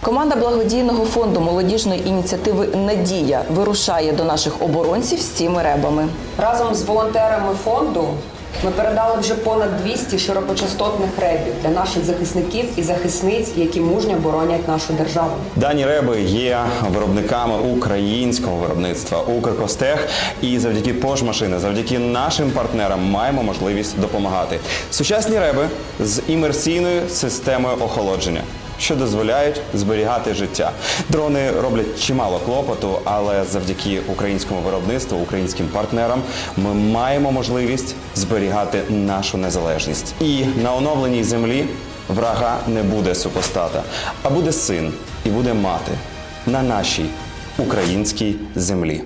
Команда благодійного фонду молодіжної ініціативи Надія вирушає до наших оборонців з цими ребами. Разом з волонтерами фонду ми передали вже понад 200 широкочастотних ребів для наших захисників і захисниць, які мужньо боронять нашу державу. Дані реби є виробниками українського виробництва Укркостех. І завдяки пожмашини, завдяки нашим партнерам маємо можливість допомагати. Сучасні реби з імерсійною системою охолодження. Що дозволяють зберігати життя. Дрони роблять чимало клопоту, але завдяки українському виробництву, українським партнерам, ми маємо можливість зберігати нашу незалежність. І на оновленій землі врага не буде супостата, а буде син і буде мати на нашій українській землі.